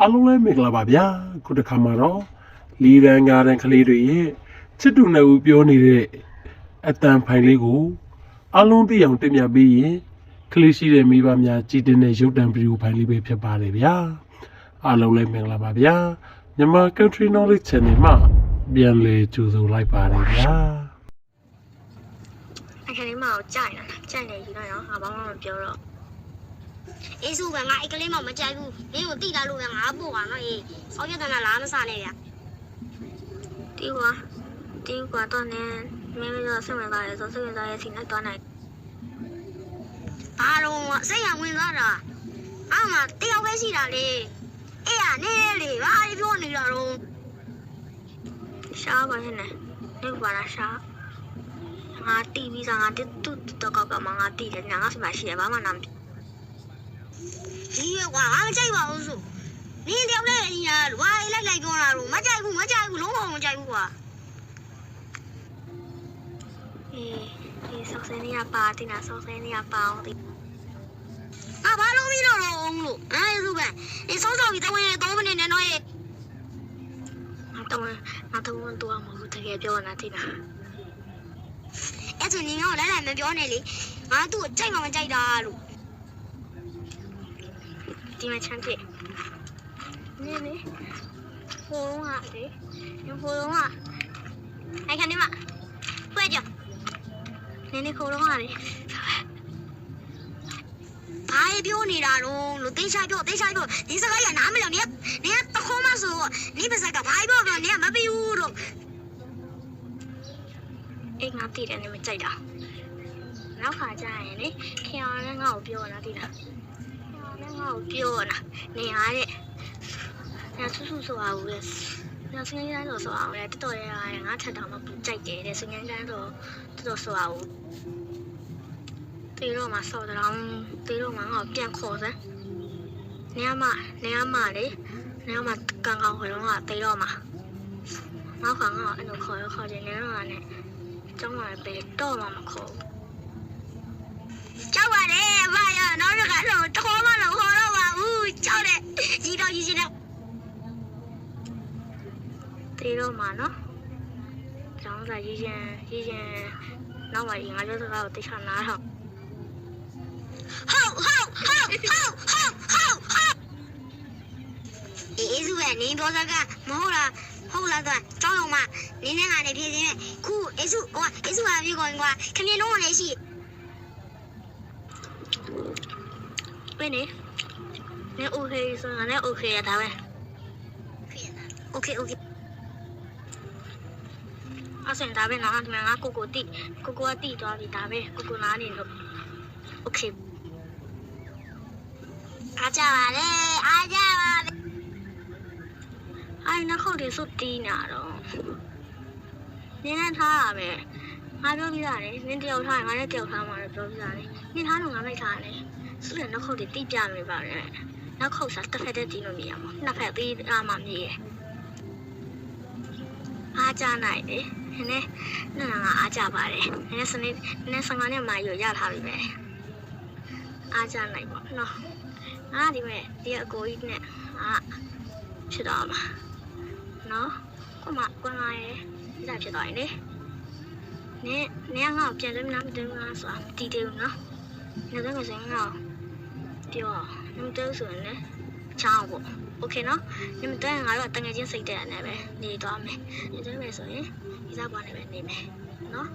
အားလုံးလည်းမင်္ဂလာပါဗျာခုတစ်ခါမှာတော့လီရန်ကားတဲ့ကလေးတွေရဲ့ချစ်တူနှစ်ဦးပြောနေတဲ့အတန်ဖိုင်လေးကိုအားလုံးသိအောင်တင်ပြပေးရင်ကလေးရှိတဲ့မိဘများကြည်တင်တဲ့ရုပ်တံဗီဒီယိုဖိုင်လေးပဲဖြစ်ပါတယ်ဗျာအားလုံးလည်းမင်္ဂလာပါဗျာမြန်မာ Country Knowledge Channel မှာပြန်လည်ကြိုဆိုလိုက်ပါတယ်ဗျာအခန်းလေးမကိုကြိုက်တာကြိုက်နေယူလိုက်တော့ငါဘာမှမပြောတော့ အေးစုပဲငါအိတ်ကလေးမှမကြိုက်ဘူးမင်းကိုတိလာလို့ပဲငါပို့ပါနော်အေးဆောက်ရတဲ့နာလားမစားနဲ့ဗျတီးကွာတီးကွာတော့နေမင်းတို့ဆက်ဝင်သွားတယ်ဆိုဆက်ဝင်သွားရဲ့စီနဲ့တော့နိုင်ဘာလို့စိတ်ရဝင်သွားတာအားမတယောက်ပဲရှိတာလေအေးရနေလေဘာပြောနေတာတော့ရှားပါရဲ့နဲ့နေပါလားရှားငါတီးပြီးစားငါတူတူတော့ကောက်ကမှငါတီးတယ်ညာငါစမရှိရဘာမှနာမ ဒီရွကွာငါမကြိုက်ပါဘူးစုနင်းတယောက်နဲ့အညာဘာလိုက်လိုက်ပြောတာတော့မကြိုက်ဘူးမကြိုက်ဘူးလုံးဝမကြိုက်ဘူးကွာအေးဒီဆောက်စင်းနေရပါတင်တာဆောက်စင်းနေရပါအောင်ဒီငါဘာလုံးပြီးတော့တော့အောင်လို့အေးစုပဲဒီဆောက်ဆောက်ပြီးတဝင်3မိနစ်နဲ့တော့ရေငါတော့ငါတော့တော့မဟုတ်တကယ်ပြောနေတာတင်တာအဲ့ဆိုနင်းကလည်းလည်းမပြောနဲ့လေငါသူ့ကိုကြိုက်မှမကြိုက်တာလို့ ဒီမှာချမ်းပြနေနေဟိုးဟာလေဟိုးဟာအဲ့ခဏမဖွဲ့ကြနေနေခိုးတော့ဟာလေဘာပြောနေတာတော့လို့တေးချပြောတေးချပြောဒီစကားရနားမလဲနင်နင်တခေါ်မဆိုနင်ပါစကဘာပြောပြောနင်မပြီးဘူးတော့အေးငါတည်တယ်နေမကြိုက်တာနောက်ခါကျရင်လေခင်အောင်လည်းငါ့ကိုပြောတာတည်လား ခင်အောင်လည်းငါ့ကိုပြောတာနေရတဲ့ညဆူဆူဆိုအောင်လေညစနေတိုင်းဆိုဆိုအောင်လေတော်တော်ရရငါထက်တောင်မှပူကြိုက်တယ်တဲ့စနေတိုင်းဆိုတော်တော်ဆိုအောင်တေတော့မှဆော်တော့တေတော့မှငါ့ကိုပြန်ခေါ်စမ်းနေရမနေရမလေနေရမကန်ကောင်ခေါ်တော့ငါတေတော့မှနောက်ခါငါ့ကိုအဲ့လိုခေါ်ရခေါ်တယ်နေတော့ကနေကျောင်းလာပဲတော့မှမခေါ်ဘူးကြောက်ပါတယ်ဘာရနောက်တစ်ခါတော့တခေါ်မလို့ခေါ်တော့ပါဘူးကြောက်တယ်ကြီးတော့ကြီးနေ တေတော့မှာနော်ကျောင်းစာရေးရင်ရေးရင်နောက်မှာဒီငါပြောစကားကိုတေချာနားထောင်ဟုတ်ဟုတ်ဟုတ်ဟုတ်ဟုတ်ဟုတ်ဟုတ်အေးစုပဲနင်းပြောစကားမဟုတ်လားဟုတ်လားကွာကျောင်းလုံးမနင်းနဲ့ငါနဲ့ဖြည့်စင်းမဲ့ခုအေးစုကွာအေးစုဟာပြေကွန်ကွာခမင်းလုံးကလည်းရှိပဲနေနေ okay ဆိုငါနဲ့ okay ရတာပဲ okay okay အဲ့ဆိုရင်ဒါပဲနော်ဒီမှာငါကိုကိုတိကိုကိုကတိသွားပြီဒါပဲကိုကိုနားနေလို့โอเค အားကြပါလေအားကြပါလေ အိုင်နောက်ခုတ်တွေစုတီးနေတော့နင်းနဲ့ထားရပဲငါပြောပြရတယ်နင်းတယောက်ထားရင်ငါလည်းတယောက်ထားမှာလည်းပြောပြရတယ်နင်းထားလို့ငါလိုက်ထားတယ်စုရနောက်ခုတ်တွေတိပြနေပါရဲ့နောက်ခုတ်စားတစ်ဖက်တည်းတီးလို့မရမှာနှစ်ဖက်သေးအားမှမြည်ရဲ့အားကြနိုင်တယ် နည်းနည်းနည်းငါအားကြပါတယ်နည်းနည်းစနေနည်းနည်း15နှစ်မှရရထားပြီပဲအားကြနိုင်ပေါ့နော်အားဒီမဲ့ဒီအကိုကြီးနဲ့အားဖြစ်တော့မှာ နော်ကိုမကွန်လာရဲ့ဒီစားဖြစ်သွားရင်လေနင်းနင်းကငါ့ကိုပြန်လို့မနာမတူငါဆိုတာမတီးသေးဘူးနော်နေတော့မစင်းငါ့ကိုပြောနင်းတူဆိုရင်လည်းချောင်းပေါ့โอเคနော်နင်းတော့ငါတို့တငယ်ချင်းစိတ်တဲ့အနေပဲနေသွားမယ်နေတော့မယ်ဆိုရင်ဒီ စားပွားနေပဲနေမယ်နော်